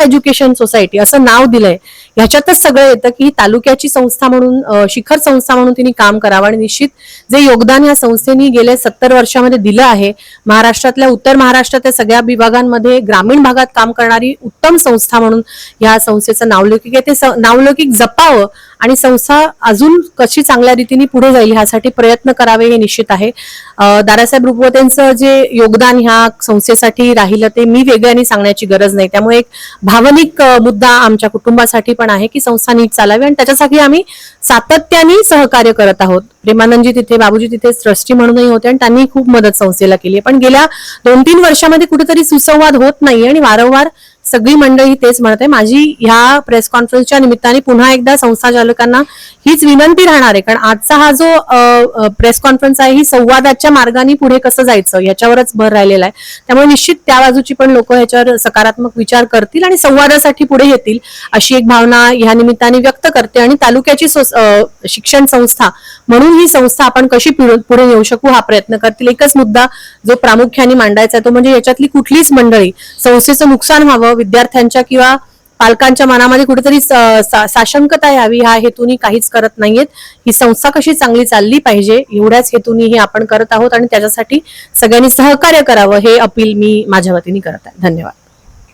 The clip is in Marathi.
एज्युकेशन सोसायटी असं नाव दिलंय. ह्याच्यातच सगळं येतं की ही तालुक्याची संस्था म्हणून शिखर संस्था म्हणून तिने काम करावं आणि निश्चित जे योगदान या संस्थेने गेल्या सत्तर वर्षामध्ये दिलं आहे महाराष्ट्रातल्या उत्तर महाराष्ट्रातल्या सगळ्या विभागांमध्ये ग्रामीण भागात काम करणारी उत्तम संस्था म्हणून या संस्थेचं नावलौकिक आहे. ते नावलौकिक जपावं आणि संस्था अजून कशी चांगल्या रीतीने पुढे जाईल ह्यासाठी प्रयत्न करावे हे निश्चित आहे. दारासाहेब दादासाहेब रुपवतेंचं जे योगदान ह्या संस्थेसाठी राहिलं ते मी वेगळ्याने सांगण्याची गरज नाही. त्यामुळे एक भावनिक मुद्दा आमच्या कुटुंबासाठी पण आहे की संस्था नीट चालावी आणि त्याच्यासाठी आम्ही सातत्याने सहकार्य करत आहोत. प्रेमानंदजी तिथे बाबूजी तिथे ट्रस्टी म्हणूनही होते आणि त्यांनी खूप मदत संस्थेला केली आहे. पण गेल्या दोन तीन वर्षामध्ये कुठेतरी सुसंवाद होत नाही आणि वारंवार सगळी मंडळी तेच म्हणत आहे. माझी ह्या प्रेस कॉन्फरन्सच्या निमित्ताने पुन्हा एकदा संस्था चालकांना हीच विनंती राहणार आहे. कारण आजचा हा जो प्रेस कॉन्फरन्स आहे ही संवादाच्या मार्गाने पुढे कसं जायचं याच्यावरच भर राहिलेला आहे. त्यामुळे निश्चित त्या बाजूची पण लोक ह्याच्यावर सकारात्मक विचार करतील आणि संवादासाठी पुढे येतील अशी एक भावना ह्या निमित्ताने व्यक्त करते. आणि तालुक्याची शिक्षण संस्था म्हणून ही संस्था आपण कशी पुढे पुढे नेऊ शकू हा प्रयत्न करतील. एकच मुद्दा जो प्रामुख्याने मांडायचा आहे तो म्हणजे याच्यातली कुठलीच मंडळी संस्थेचं नुकसान व्हावं विद्यार्थ्यांच्या किंवा पालकांच्या मनामध्ये कुठेतरी साशंकता यावी ह्या हेतूनी काहीच करत नाहीयेत. ही संस्था कशी चांगली चालली पाहिजे एवढ्याच हेतूनी हे आपण करत आहोत आणि त्याच्यासाठी सगळ्यांनी सहकार्य करावं हे अपील मी माझ्या वतीने करत आहे. धन्यवाद.